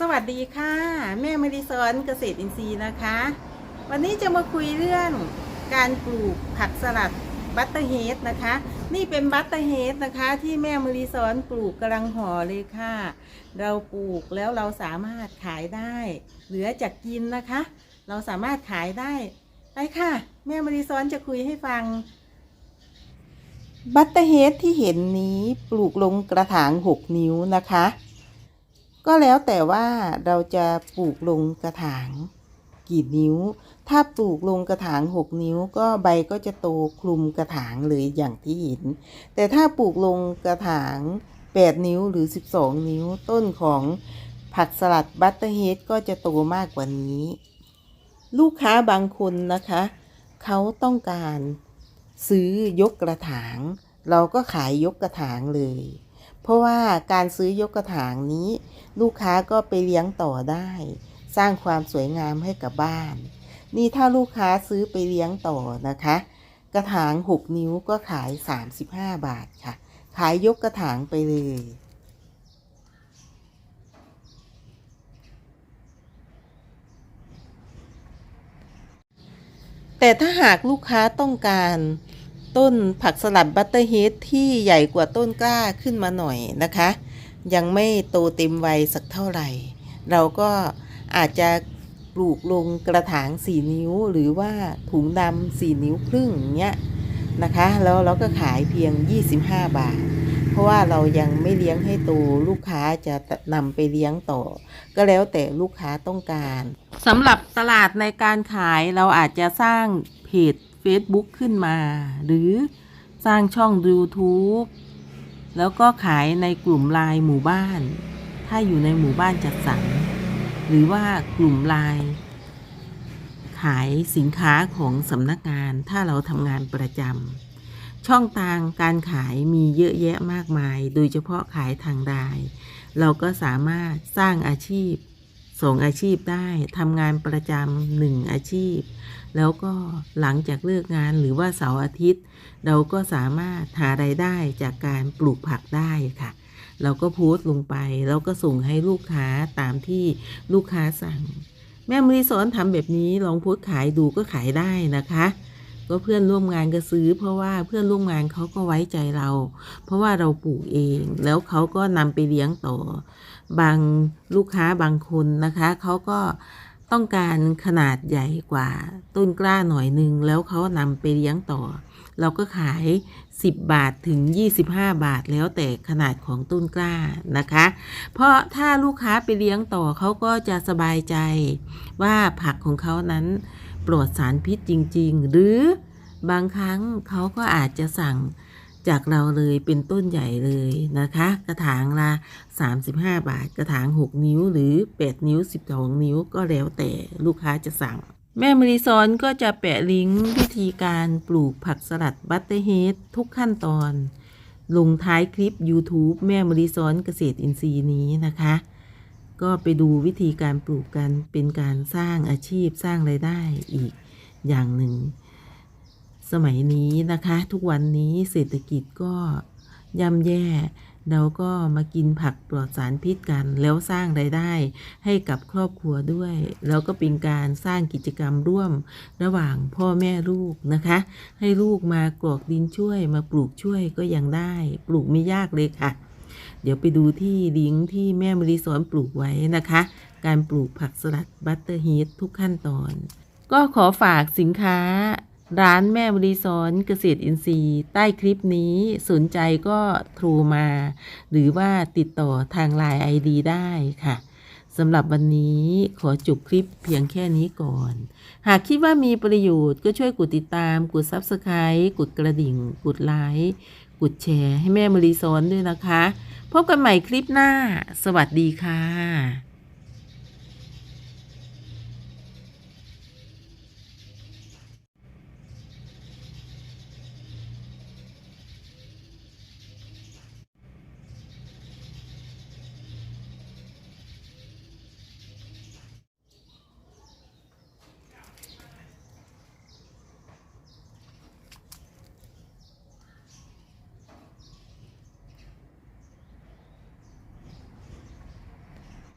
สวัสดีค่ะ แม่มาริซอนเกษตรอินทรีย์นะคะ วันนี้จะมาคุยเรื่องการปลูกผักสลัดบัตเตอร์เฮดนะคะ นี่เป็นบัตเตอร์เฮดนะคะ ที่แม่มาริซอนปลูกกำลังห่อเลยค่ะ เราปลูกแล้วเราสามารถขายได้ เหลือจากกินนะคะ เราสามารถขายได้ไปค่ะ แม่มาริซอนจะคุยให้ฟังบัตเตอร์เฮดที่เห็นนี้ปลูกลงกระถาง 6 นิ้วนะคะ ก็แล้วแต่ว่าเราจะปลูกลงกระถางกี่นิ้ว ถ้าปลูกลงกระถาง 6 นิ้ว ก็ใบก็จะโตคลุมกระถางเลยอย่างที่เห็น แต่ถ้าปลูกลงกระถาง 8 นิ้วหรือ 12 นิ้วต้นของผักสลัดบัตเตอร์เฮดก็จะโตมากกว่านี้ ลูกค้าบางคนนะคะ เขาต้องการซื้อยกกระถาง เราก็ขายยกกระถางเลย เพราะว่าการซื้อยกกระถางนี้ ลูกค้าก็ไปเลี้ยงต่อได้ สร้างความสวยงามให้กับบ้าน นี่ถ้าลูกค้าซื้อไปเลี้ยงต่อนะคะ กระถาง 6 นิ้วก็ขาย 35 บาทค่ะ ขายยกกระถางไปเลยแต่ถ้าหากลูกค้าต้องการ ต้นผักสลัดบัตเตอร์เฮดที่ใหญ่กว่าต้นกล้าขึ้นมาหน่อยนะคะ ยังไม่โตเต็มวัยสักเท่าไหร่ เราก็อาจจะปลูกลงกระถาง 4 นิ้วหรือว่าถุงดำ4นิ้วครึ่งเงี้ยนะคะ แล้วเราก็ขายเพียง 25 บาท เพราะว่าเรายังไม่เลี้ยงให้โตลูกค้าจะนำไปเลี้ยงต่อ ก็แล้วแต่ลูกค้าต้องการสำหรับตลาดในการขายเราอาจจะสร้างเพจ Facebook ขึ้นมา หรือสร้างช่อง YouTube แล้วก็ขายในกลุ่มไลน์หมู่บ้าน ถ้าอยู่ในหมู่บ้านจัดสรรหรือว่ากลุ่มไลน์ขายสินค้าของสำนักงานถ้าเราทำงานประจำช่องทางการขายมีเยอะแยะมากมาย โดยเฉพาะขายทางไลน์เราก็สามารถสร้างอาชีพ สองอาชีพได้ทำงานประจำหนึ่งอาชีพ แล้วก็หลังจากเลิกงานหรือว่าเสาร์อาทิตย์ เราก็สามารถหารายได้จากการปลูกผักได้ค่ะ เราก็โพสต์ลงไป แล้วก็ส่งให้ลูกค้าตามที่ลูกค้าสั่ง แม่มรีสอนทำแบบนี้ลองโพสต์ขายดูก็ขายได้นะคะก็เพื่อนร่วมงานก็ซื้อ เพราะว่าเพื่อนร่วมงานเขาก็ไว้ใจเรา เพราะว่าเราปลูกเอง แล้วเขาก็นำไปเลี้ยงต่อ บางลูกค้าบางคนนะคะเขาก็ต้องการขนาดใหญ่กว่าต้นกล้าหน่อยหนึงแล้วเขานำไปเลี้ยงต่อ เราก็ขาย 10 บาทถึง 25 บาทแล้วแต่ขนาดของต้นกล้านะคะ เพราะถ้าลูกค้าไปเลี้ยงต่อเขาก็จะสบายใจว่าผักของเขานั้นปลอดสารพิษจริง ๆ หรือบางครั้งเขาก็อาจจะสั่ง จากเราเลยเป็นต้นใหญ่เลยนะคะ กระถางละ35 บาท กระถาง 6 นิ้วหรือ 8 นิ้ว 12 นิ้วก็แล้วแต่ลูกค้าจะสั่ง แม่มรีซอนก็จะแปะลิงก์วิธีการปลูกผักสลัดบัตเตอร์เฮดทุกขั้นตอน ลงท้ายคลิป YouTube แม่มรีซอนเกษตรอินทรีย์นี้นะคะ ก็ไปดูวิธีการปลูกกันเป็นการสร้างอาชีพสร้างไรายได้อีกอย่างหนึ่ง สมัยนี้นะคะ ทุกวันนี้เศรษฐกิจก็ย่ำแย่เราก็มากินผักปลอดสารพิษกัน แล้วสร้างไรายได้ให้กับครอบครัวด้วย แล้วก็เป็นการสร้างกิจกรรมร่วมระหว่างพ่อแม่ลูกนะคะ ให้ลูกมากรอกดินช่วยมาปลูกช่วยก็ยังได้ ปลูกไม่ยากเลยค่ะ เดี๋ยวไปดูที่ลิงก์ที่แม่มรีสอนปลูกไว้นะคะ การปลูกผักสลัดบัตเตอร์ฮีททุกขั้นตอน ก็ขอฝากสินค้า ร้านแม่บริสอนเกษตรอินทรีย์ ใต้คลิปนี้สนใจก็โทรมา หรือว่าติดต่อทางไลน์ไอดีได้ค่ะสำหรับวันนี้ขอจบคลิปเพียงแค่นี้ก่อน หากคิดว่ามีประโยชน์ก็ช่วยกดติดตาม กด Subscribe กดกระดิ่ง กดไลค์กดแชร์ให้แม่บริสอนด้วยนะคะ พบกันใหม่คลิปหน้า สวัสดีค่ะ